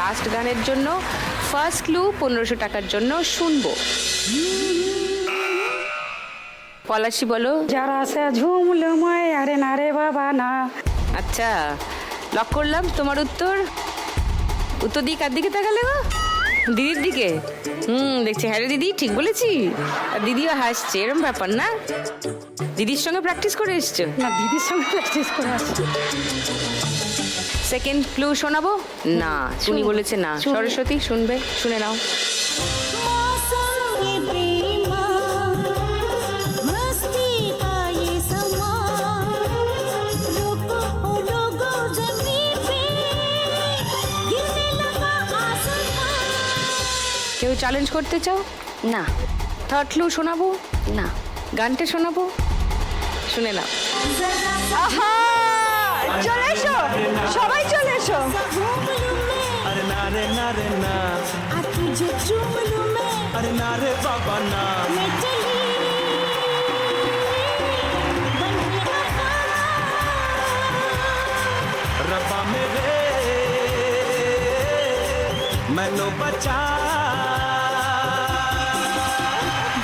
Last গানের জন্য first clue পনেরোশো টাকার জন্য শুনব। পলাশি বলো। যারা সে ঝুমলুময় আরে না রে বাবা না। আচ্ছা লক করলাম তোমার উত্তর? উত্তর দিকে কার দিকে তাকালে গো? দিদির দিকে? হুম দেখছি হ্যাঁ রে দিদি ঠিক বলেছি। আর দিদিও হাসছে এরম ব্যাপার না? দিদির সঙ্গে প্র্যাকটিস করে এসছো? না দিদির সঙ্গে প্র্যাকটিস করে আসছি। সেকেন্ড ক্লু শোনাবো? না উনি বলেছে না। সরস্বতী শুনবে? শুনে নাও। কেউ চ্যালেঞ্জ করতে চাও? না। থার্ড ক্লু শোনাবো? না। গানটা শোনাবো? শুনে নাও। আহা! সবাই চলে এসো घूम लूं मैं अरे नारे नारे ना आ तुझे चूम लूं मैं अरे नारे बाबा ना मैं चली बन के आका रब्बा मेरे मैनू बचा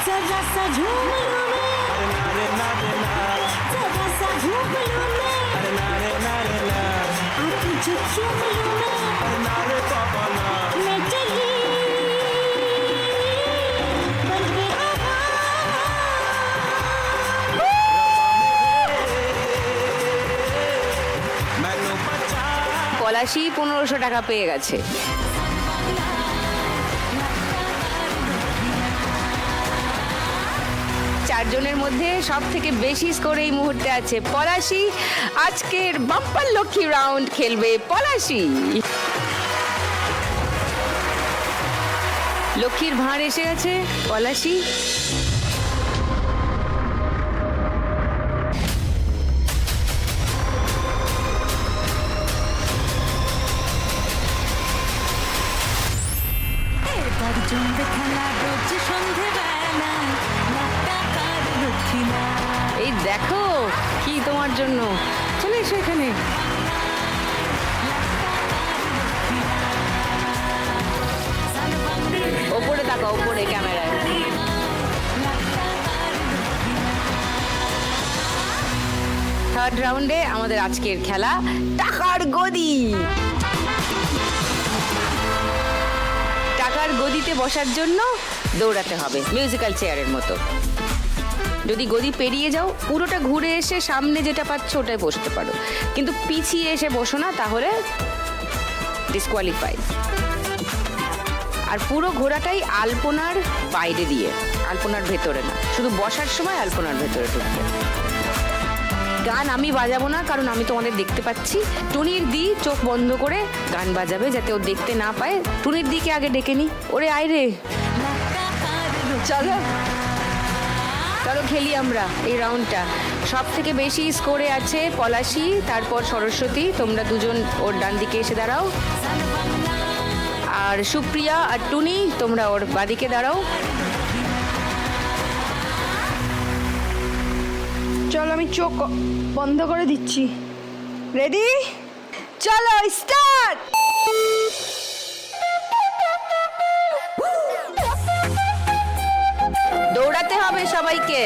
जरा सा झूम পলাশি পনেরোশো টাকা পেয়ে গেছে। চারজনের মধ্যে সব থেকে বেশি স্কোর এই মুহূর্তে আছে পলাশি। আজকের বাম্পার লক্ষ্মী রাউন্ড খেলবে পলাশি। লক্ষ্মীর ভাঁড় এসে গেছে, পলাশি। রাউন্ডে আমাদের আজকের খেলা টাকার গদি। টাকার গদিতে বসার জন্য দৌড়াতে হবে মিউজিক্যাল চেয়ারের মতো। যদি গদি পেরিয়ে যাও, পুরোটা ঘুরে এসে সামনে যেটা পাচ্ছ ওটায় বসতে পারো। কিন্তু পিছিয়ে এসে বসো না, তাহলে ডিসকোয়ালিফাই আর পুরো ঘোড়াটাই আলপনার বাইরে দিয়ে, আলপনার ভেতরে না। শুধু বসার সময় আলপনার ভেতরে ঢুকবে। গান আমি বাজাবো না, কারণ আমি তোমাদের দেখতে পাচ্ছি। টুনির দি চোখ বন্ধ করে গান বাজাবে যাতে ও দেখতে না পায়। টুনির দিকে আগে ডেকে নি। ওরে আয় রে। চলো। চলো খেলি আমরা এই রাউন্ডটা সব থেকে বেশি স্কোরে আছে পলাশি, তারপর সরস্বতী। তোমরা দুজন ওর ডান দিকে এসে দাঁড়াও। আর সুপ্রিয়া আর টুনি, তোমরা ওর বাদিকে দাঁড়াও। চলো আমি চোখ বন্ধ করে দিচ্ছি। রেডি চলো স্টার্ট দৌড়াতে হবে সবাইকে।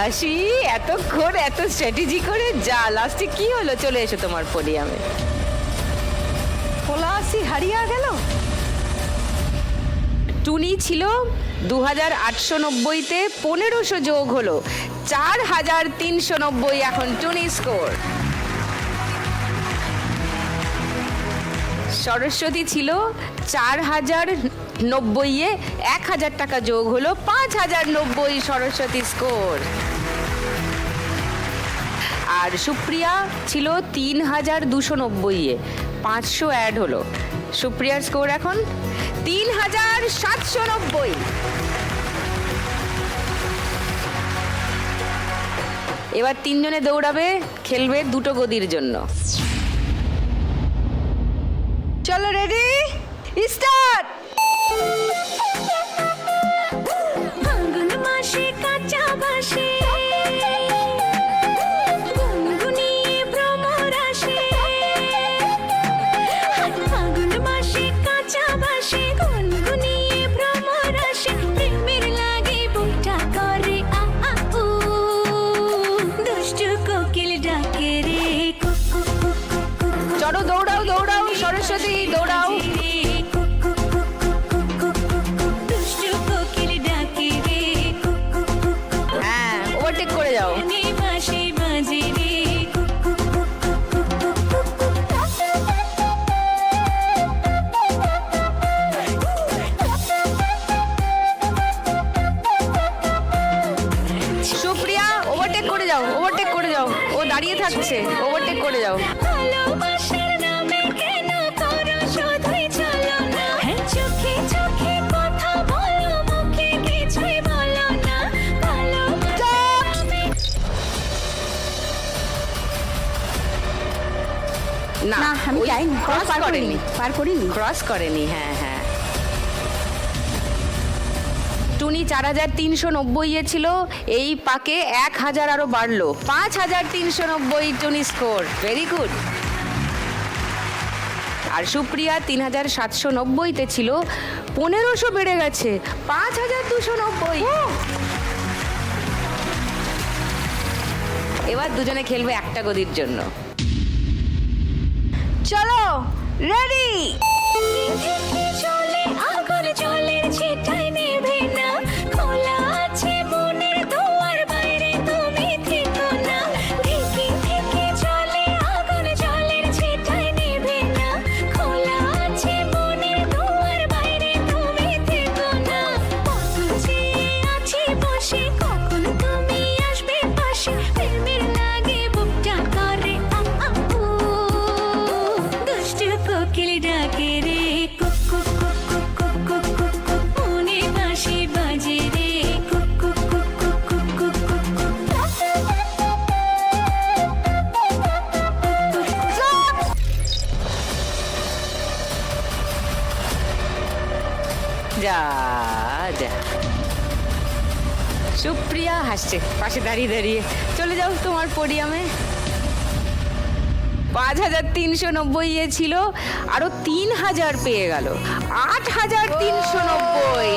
পলাশি এতক্ষণ, এত স্ট্র্যাটেজি করে যা লাস্টে কি হলো? চলে এসো তোমার পোডিয়ামে পলাশি হারিয়ে গেল? টুনি ছিল দু হাজার আটশো নব্বইতে পনেরোশো যোগ হলো চার হাজার তিনশো নব্বই এখন টুনি স্কোর সরস্বতী ছিল চার হাজার নব্বইয়ে এক হাজার টাকা যোগ হলো পাঁচ হাজার নব্বই সরস্বতী স্কোর আর সুপ্রিয়া ছিল তিন হাজার দুশো নব্বইয়ে পাঁচশো অ্যাড হলো। সুপ্রিয়ার স্কোর এখন তিন হাজার সাতশো নব্বই। এবার তিনজনে দৌড়াবে, খেলবে দুটো গদির জন্য। চলো রেডি স্টার্ট ক্রস করেনি হ্যাঁ হ্যাঁ। টুনি চার হাজার তিনশো নব্বইয়ে ছিল, এই পাকে এক হাজার আরও বাড়লো। পাঁচ হাজার তিনশো নব্বই টুনি স্কোর ভেরি গুড আর সুপ্রিয়া তিন হাজার সাতশো নব্বইতে ছিল, পনেরোশো বেড়ে গেছে, পাঁচ হাজার দুশো নব্বই। এবার দুজনে খেলবে একটা গদির জন্য। চলো রেডি চলে আগুন জলের যা যা সুপ্রিয়া হাসছে, পাশে দাঁড়িয়ে দাঁড়িয়ে। চলে যাও তোমার পোডিয়ামে পাঁচ হাজার তিনশো নব্বই এ ছিল, আরও তিন হাজার পেয়ে গেল। আট হাজার তিনশো নব্বই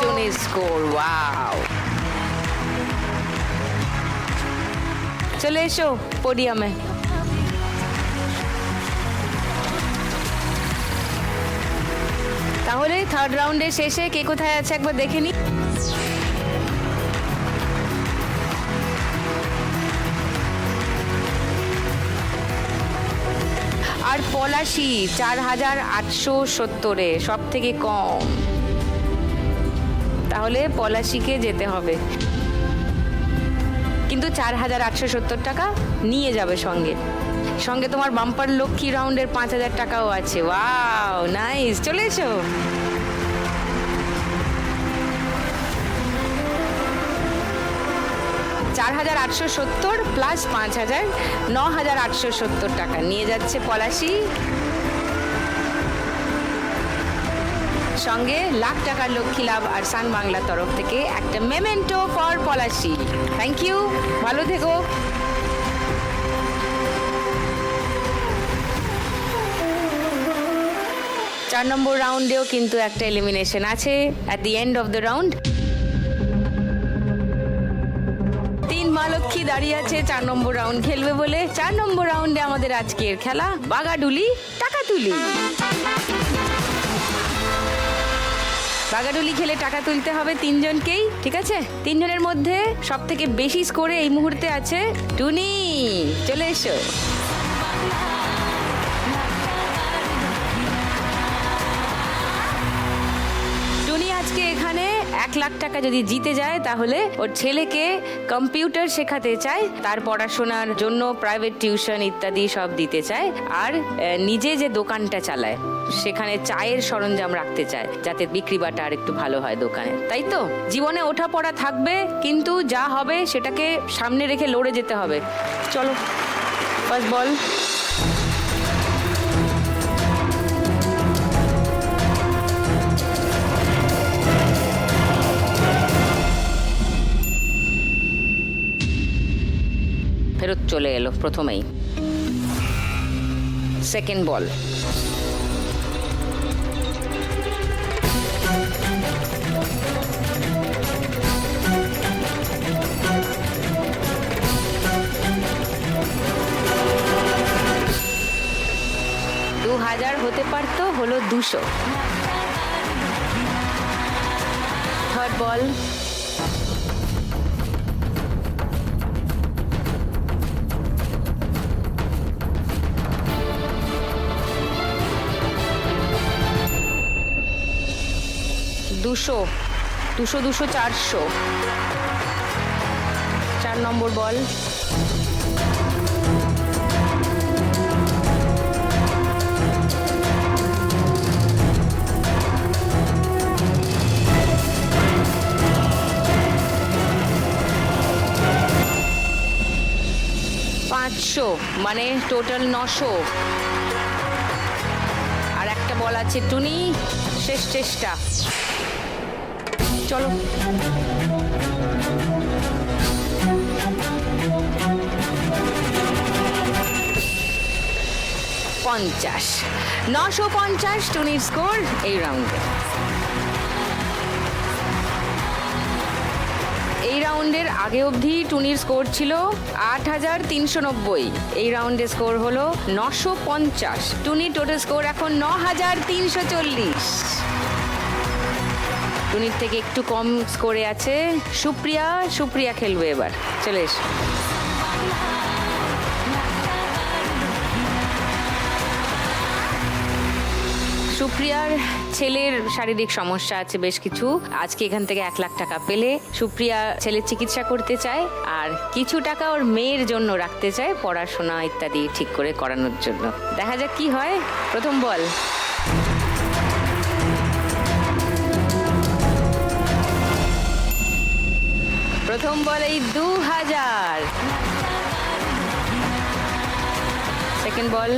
টুনি স্কোর ওয়াও চলে এসো পোডিয়ামে তাহলে থার্ড রাউন্ডের শেষে কে কোথায় আছে একবার দেখে নি। আর পলাশি চার হাজার আটশো সত্তরে সব থেকে কম। তাহলে পলাশিকে যেতে হবে। কিন্তু চার হাজার আটশো সত্তর টাকা নিয়ে যাবে সঙ্গে। সঙ্গে তোমার বাম্পার লক্ষ্মী রাউন্ডের পাঁচ হাজার টাকাও আছে। ওয়াও নাইস চলে এসো। চার হাজার আটশো সত্তর প্লাস পাঁচ হাজার, ন হাজার আটশো সত্তর টাকা। নিয়ে যাচ্ছে পলাশি। সঙ্গে লাখ টাকার লক্ষ্মী লাভ আর সান বাংলার তরফ থেকে একটা memento for Palashi. Thank you ভালো থেকো। চার নম্বর রাউন্ডেও কিন্তু একটা এলিমিনেশন আছে at the end of the round তিন মা লক্ষ্মী দাঁড়িয়ে আছে, চার নম্বর রাউন্ড খেলবে বলে। চার নম্বর রাউন্ডে আমাদের আজকের খেলা, বাগাডুলি টাকা তুলি বাগাডুলি খেলে টাকা তুলতে হবে তিনজনকেই, ঠিক আছে? তিনজনের মধ্যে সব থেকে বেশি স্কোরে এই মুহূর্তে আছে টুনি। চলে এসো। এক লাখ টাকা যদি জিতে যায়, তাহলে ওর ছেলেকে কম্পিউটার শেখাতে চায়, তার পড়াশোনার জন্য প্রাইভেট টিউশন ইত্যাদি সব দিতে চায়, আর নিজে যে দোকানটা চালায়, সেখানে চায়ের সরঞ্জাম রাখতে চায়, যাতে বিক্রি বাটা আর একটু ভালো হয় দোকানে। তাই তো? জীবনে ওঠা পড়া থাকবে, কিন্তু যা হবে সেটাকে সামনে রেখে লড়ে যেতে হবে। চলো ফার্স্ট বল ফেরত চলে এলো প্রথমেই। সেকেন্ড বল দু হাজার হতে পারতো হলো দুশো। থার্ড বল দুশো দুশো দুশো, চারশো। চার নম্বর বল। পাঁচশো মানে টোটাল নশো। আর একটা বল আছে টুনি, শেষ চেষ্টা। চলো। পঞ্চাশ। নশো পঞ্চাশ টুনির স্কোর এই রাউন্ডে এই রাউন্ডের আগে অবধি টুনির স্কোর ছিল আট হাজার তিনশো নব্বই। এই রাউন্ডে স্কোর হলো নশো পঞ্চাশ। টুনির টোটাল স্কোর এখন ন হাজার তিনশো চল্লিশ। টুনির থেকে একটু কম স্কোরে আছে। সুপ্রিয়া সুপ্রিয়া খেলবে এবার। চলে এসো। সুপ্রিয়ার ছেলের শারীরিক সমস্যা আছে বেশ কিছু। আজকে এখান থেকে এক লাখ টাকা পেলে সুপ্রিয়া ছেলের চিকিৎসা করতে চায় আর কিছু টাকা ওর মেয়ের জন্য রাখতে চায় পড়াশোনা ইত্যাদি ঠিক করে করানোর জন্য। দেখা যাক কি হয়। প্রথম বল। প্রথম বলেই দু হাজার সেকেন্ড বল।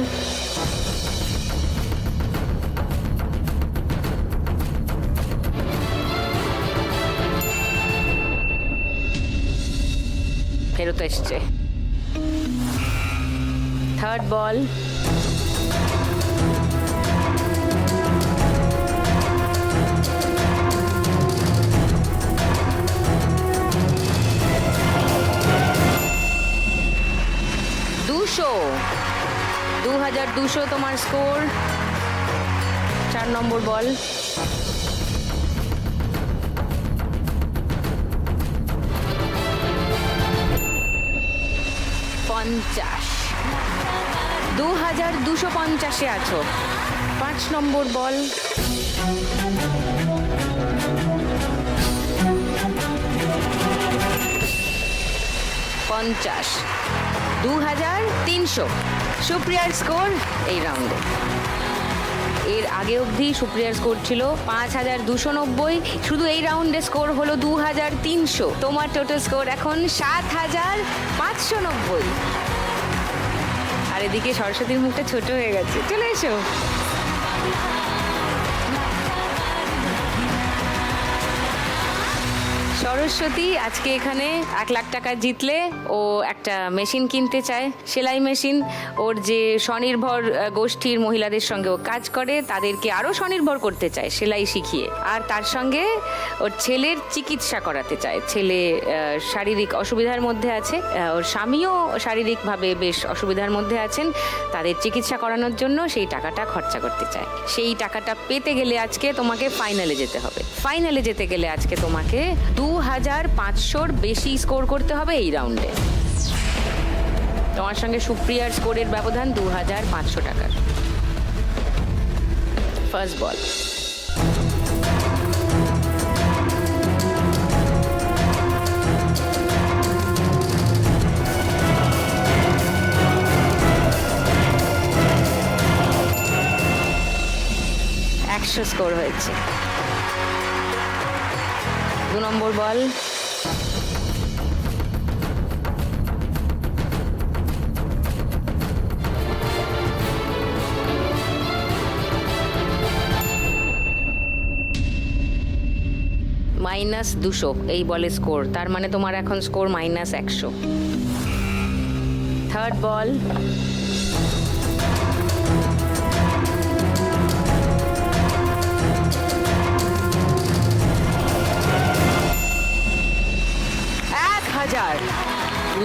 ফেরত এসছে। থার্ড বল দুশো। দু হাজার দুশো তোমার স্কোর চার নম্বর বল পঞ্চাশ। দু হাজার দুশো পঞ্চাশে আছো। পাঁচ নম্বর বল পঞ্চাশ। দু হাজার তিনশো। সুপ্রিয়ার স্কোর এই রাউন্ডে। এর আগে অবধি সুপ্রিয়ার স্কোর ছিল পাঁচ হাজার দুশো নব্বই। শুধু এই রাউন্ডে স্কোর হলো দু হাজার তিনশো। তোমার টোটাল স্কোর এখন সাত হাজার পাঁচশো নব্বই। আর এদিকে সরস্বতীর মুখটা ছোট হয়ে গেছে। চলে এসো। সরস্বতী আজকে এখানে এক লাখ টাকা জিতলে ও একটা মেশিন কিনতে চায়, সেলাই মেশিন। ওর যে স্বনির্ভর গোষ্ঠীর মহিলাদের সঙ্গে ও কাজ করে, তাদেরকে আরও স্বনির্ভর করতে চায় সেলাই শিখিয়ে। আর তার সঙ্গে ওর ছেলের চিকিৎসা করাতে চায়। ছেলে শারীরিক অসুবিধার মধ্যে আছে ওর স্বামীও শারীরিকভাবে বেশ অসুবিধার মধ্যে আছেন। তাদের চিকিৎসা করানোর জন্য সেই টাকাটা খরচা করতে চায়। সেই টাকাটা পেতে গেলে আজকে তোমাকে ফাইনালে যেতে হবে। ফাইনালে যেতে গেলে আজকে তোমাকে দু হাজার পাঁচশোর বেশি স্কোর করতে হবে এই রাউন্ডে। তোমার সঙ্গে সুপ্রিয়ার স্কোরের ব্যবধান দু হাজার পাঁচশো টাকার। ফার্স্ট বল একশো স্কোর হয়েছে। দু নম্বর বল। মাইনাস দুশো, এই বলে স্কোর। তার মানে তোমার এখন স্কোর মাইনাস একশো। Third ball.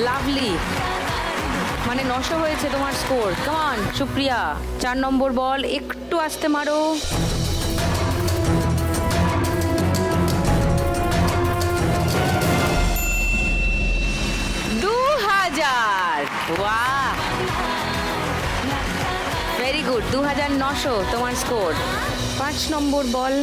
লাভলি মানে নশো হয়েছে তোমার স্কোর কমান সুপ্রিয়া। চার নম্বর বল একটু আসতে মারো। দু হাজার। ভেরি গুড দু হাজার নশো তোমার স্কোর পাঁচ নম্বর বল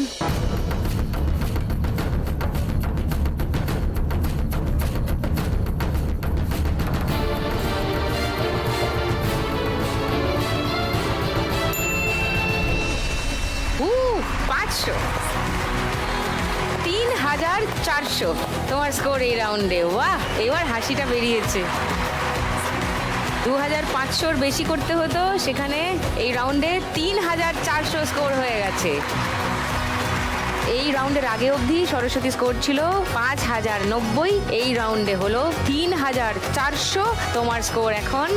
চারশো। তোমার স্কোর এই রাউন্ডে বাহ! এবার হাসিটা বেরিয়েছে। দু হাজার পাঁচশোর বেশি করতে হতো, সেখানে এই রাউন্ডে তিন হাজার চারশো স্কোর হয়ে গেছে। এই রাউন্ডের আগে অবধি সরস্বতী স্কোর ছিল পাঁচ হাজার নব্বই। এই রাউন্ডে হলো তিন হাজার চারশো। তোমার স্কোর এখন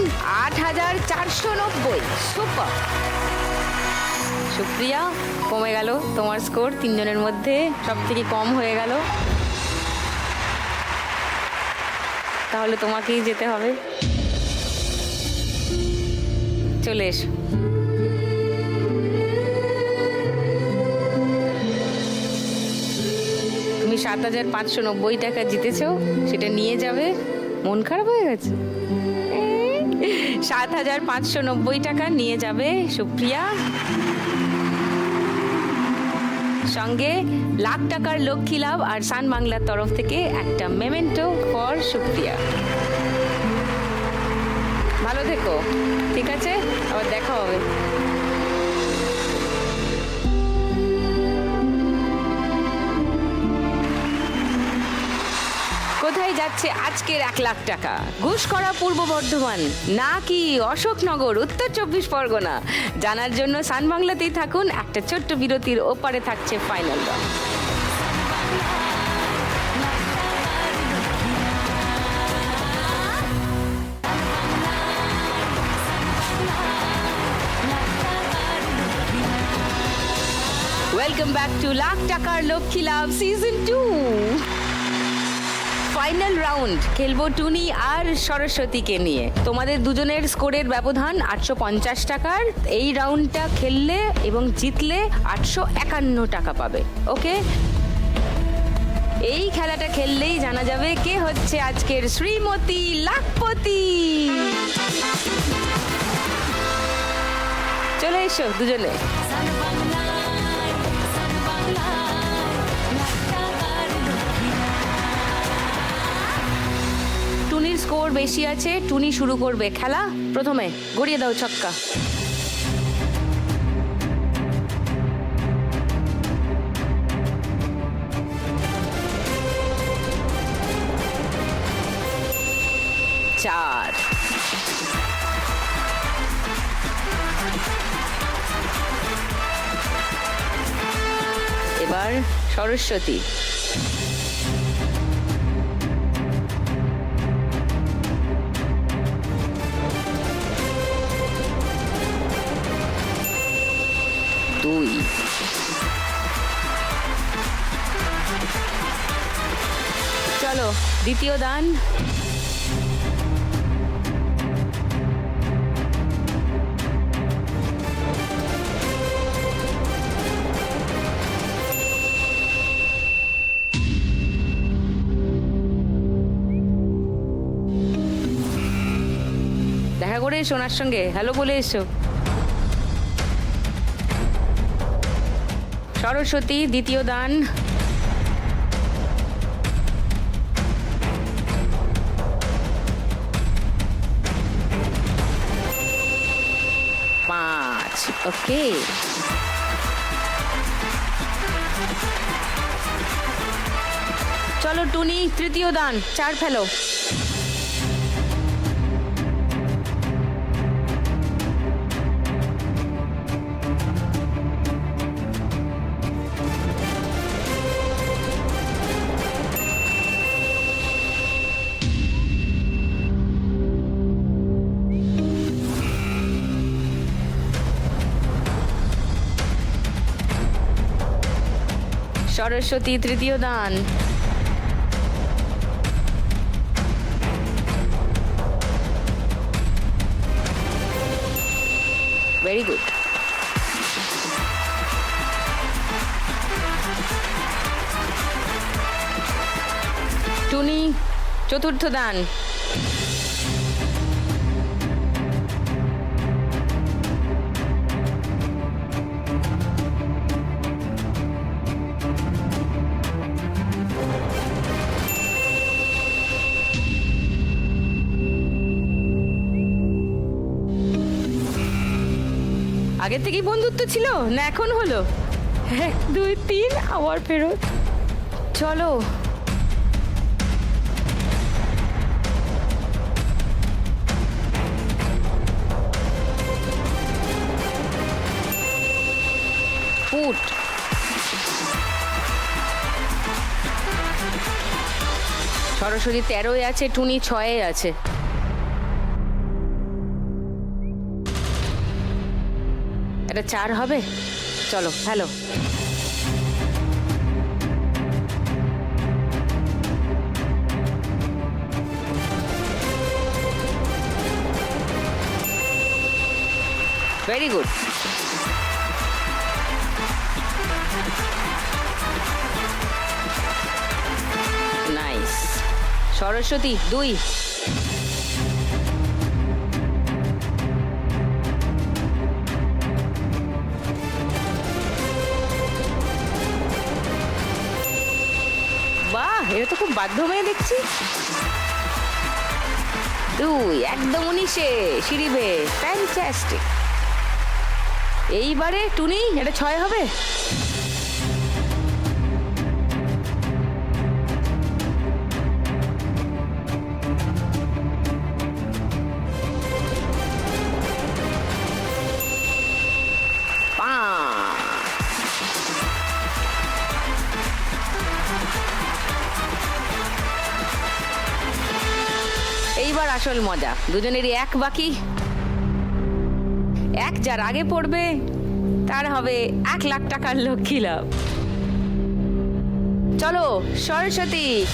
আট হাজার চারশো নব্বই। সুপার সুপ্রিয়া, কমে গেল। তোমার স্কোর তিনজনের মধ্যে সব থেকে কম হয়ে গেল। তাহলে তোমাকেই যেতে হবে। চলে এসো। তুমি সাত হাজার পাঁচশো নব্বই টাকা জিতেছো, সেটা নিয়ে যাবে। মন খারাপ হয়ে গেছে? সাত হাজার পাঁচশো নব্বই টাকা নিয়ে যাবে সুপ্রিয়া। সঙ্গে লাখ টাকার লক্ষ্মী লাভ আর সান বাংলার তরফ থেকে একটা মেমেন্টো ফর সুপ্রিয়া। ভালো থেকো, ঠিক আছে? আবার দেখা হবে। কোথায় যাচ্ছে আজকের এক লাখ টাকা? ঘুষ করা পূর্ব বর্ধমান, নাকি অশোকনগর, উত্তর চব্বিশ পরগনা? জানার জন্য সান বাংলাতেই থাকুন, একটা ছোট্ট বিরতির ওপারে থাকছে final round welcome back to lakh টাকার লক্ষ্মী লাভ সিজন টু ফাইনাল রাউন্ড খেলব টুনি আর সরস্বতীকে নিয়ে। তোমাদের দুজনের স্কোরের ব্যবধান আটশো পঞ্চাশ টাকার। এই রাউন্ডটা খেললে এবং জিতলে আটশো একান্ন টাকা পাবে। ওকে? এই খেলাটা খেললেই জানা যাবে কে হচ্ছে আজকের শ্রীমতী লাখপতি। চলে এসো দুজনে। স্কোর বেশি আছে টুনি শুরু করবে খেলা। প্রথমে গড়িয়ে দাও ছক্কা। চার। এবার সরস্বতী। দ্বিতীয় দান দেখা করে এসো ওনার সঙ্গে। হ্যালো বলে এসো। সরস্বতী দ্বিতীয় দান। ওকে চলো টুনি তৃতীয় দান চার ফেলো। সরস্বতী তৃতীয় দান। ভেরি গুড টুনি চতুর্থ দান। আগের থেকেই বন্ধুত্ব ছিল না এখন হলো? এক, দুই, তিন, আবার ফেরত। চলো। ফুট সরস্বতী তেরোয় আছে, টুনি ছয়ে আছে। এটা চার হবে? চলো hello very good nice Saraswati দুই। হয়ে দেখছি। দুই একদম উনিশে সিঁড়িবে ফ্যান্টাস্টিক এইবারে টুনি এটা ছয় হবে? আসল মজা। দুজনেরই এক বাকি। এক যার আগে পড়বে, তার হবে এক লাখ টাকার লক্ষ্মী লাভ। চলো, সরস্বতী।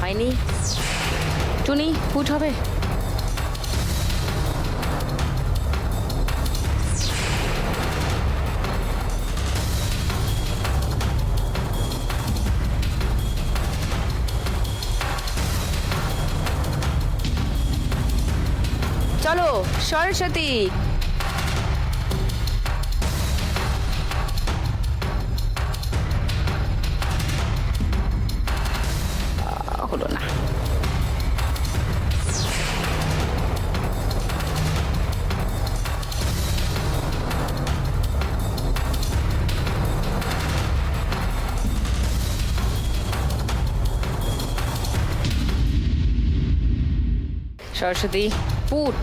হয়নি। টুনি ফুট হবে। সরস্বতী। হলো না। সরস্বতী পুট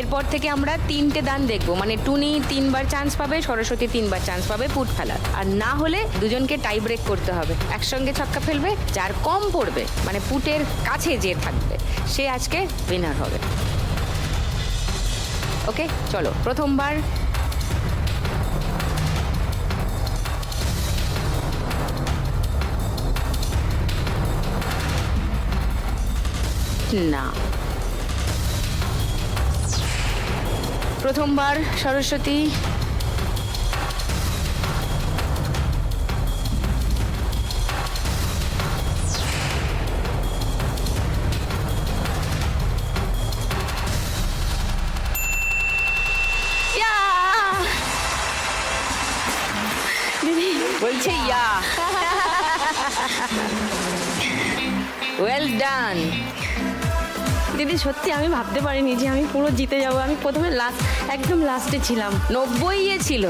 এরপর থেকে আমরা তিনটে দান দেখব। মানে টুনি তিনবার চান্স পাবে, সরস্বতী তিনবার চান্স পাবে পুট ফেলার আর না হলে দুজনকে টাই ব্রেক করতে হবে। একসঙ্গে ছক্কা ফেলবে, যার কম পড়বে মানে পুটের কাছে যে থাকবে, সে আজকে উইনার হবে। ওকে চলো, প্রথমবার। না। প্রথমবার সরস্বতী। বলছে ইয়া। ওয়েল ডান দিদি, সত্যি আমি ভাবতে পারিনি যে আমি পুরো জিতে যাব। আমি প্রথমে লাস্ট একদম লাস্টে ছিলাম। নব্বই এ ছিল।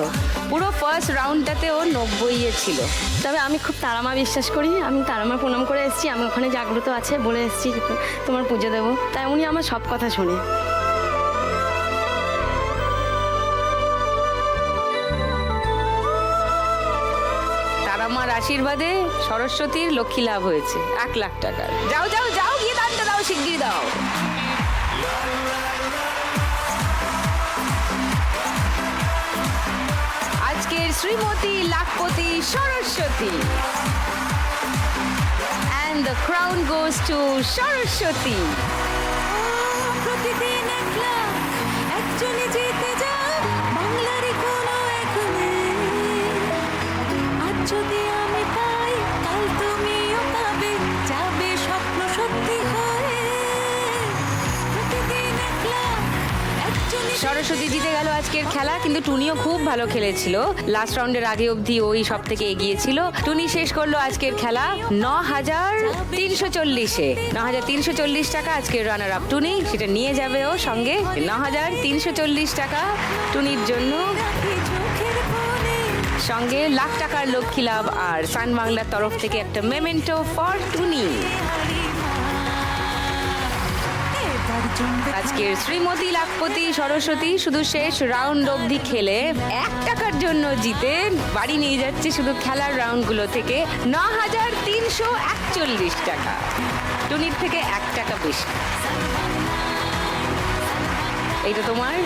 পুরো ফার্স্ট রাউন্ডটাতে ও নব্বই এ ছিল। তবে আমি খুব তারামা বিশ্বাস করি। আমি তারামা প্রণাম করে এসেছি। আমি ওখানে জাগ্রত আছে বলে এসেছি তোমার পুজো দেবো। তাই উনি আমার সব কথা শোনে। আশীর্বাদে সরস্বতীর লক্ষ্মী লাভ হয়েছে, এক লাখ টাকার। যাও যাও যাও, গিয়ে দানটা দাও শিগগির দাও। আজকের Shrimati lakhpati Saraswati. And the crown goes to Saraswati. গেল আজকের খেলা, কিন্তু টুনিও খুব ভালো খেলেছিল। লাস্ট রাউন্ডের আগে অবধি ওই সব থেকে এগিয়ে ছিল। টুনি শেষ করল আজকের খেলা ন হাজার তিনশো চল্লিশে। ন হাজার তিনশো চল্লিশ টাকা আজকের রানার আপ টুনি, সেটা নিয়ে যাবে ও সঙ্গে। ন হাজার তিনশো চল্লিশ টাকা টুনির জন্য। সঙ্গে লাখ টাকার লক্ষ্মী লাভ আর সান বাংলার তরফ থেকে একটা মেমেন্টো ফর টুনি। আজকের শ্রীমতী লাখপতি সরস্বতী শুধু শেষ রাউন্ড অবধি খেলে এক টাকার জন্য জিতে বাড়ি নিয়ে যাচ্ছে শুধু খেলার রাউন্ডগুলো থেকে ন হাজার তিনশো একচল্লিশ টাকা। টুনির থেকে এক টাকা বেশি। এইটা তোমার?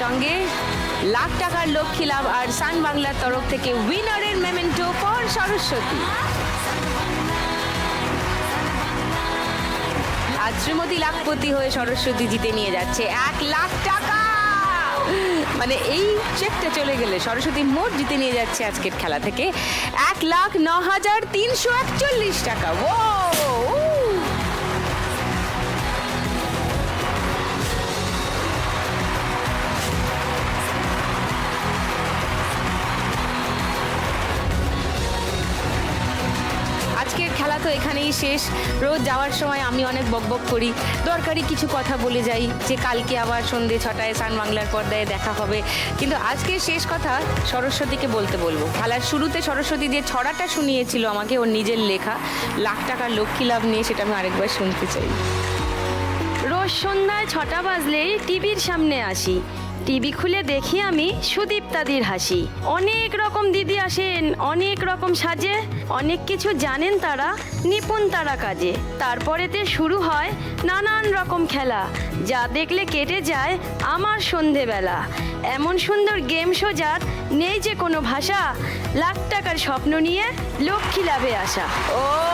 সঙ্গে লাখ টাকার লক্ষ্মী লাভ আর সান বাংলার তরফ থেকে উইনারের মেমেন্টো ফর সরস্বতী। আজ শ্রীমতী লাখপতি হয়ে সরস্বতী জিতে নিয়ে যাচ্ছে এক লাখ টাকা। মানে এই চেকটা চলে গেলে সরস্বতী মোট জিতে নিয়ে যাচ্ছে আজকের খেলা থেকে এক লাখ ন হাজার তিনশো একচল্লিশ টাকা। ও শেষ। রোজ যাওয়ার সময় আমি অনেক বকবক করি। দরকারি কিছু কথা বলে যাই যে কালকে আবার সন্ধে ছটায় সান বাংলার পর্দায় দেখা হবে। কিন্তু আজকে শেষ কথা সরস্বতীকে বলতে বলব। খেলার শুরুতে সরস্বতী যে ছড়াটা শুনিয়েছিল আমাকে, ওর নিজের লেখা, লাখ টাকার লক্ষ্মী লাভ নিয়ে, সেটা আমি আরেকবার শুনতে চাই। রোজ সন্ধ্যায় ছটা বাজলেই টিভির সামনে আসি। টিভি খুলে দেখি আমি সুদীপ্তাদির হাসি। অনেক রকম দিদি আসেন, অনেক রকম সাজে, অনেক কিছু জানেন তারা, নিপুণ তারা কাজে। তারপরেতে শুরু হয় নানান রকম খেলা, যা দেখলে কেটে যায় আমার সন্ধেবেলা। এমন সুন্দর গেম শো যার নেই যে কোনো ভাষা, লাখ টাকার স্বপ্ন নিয়ে লক্ষ্মী লাভে আসা। ও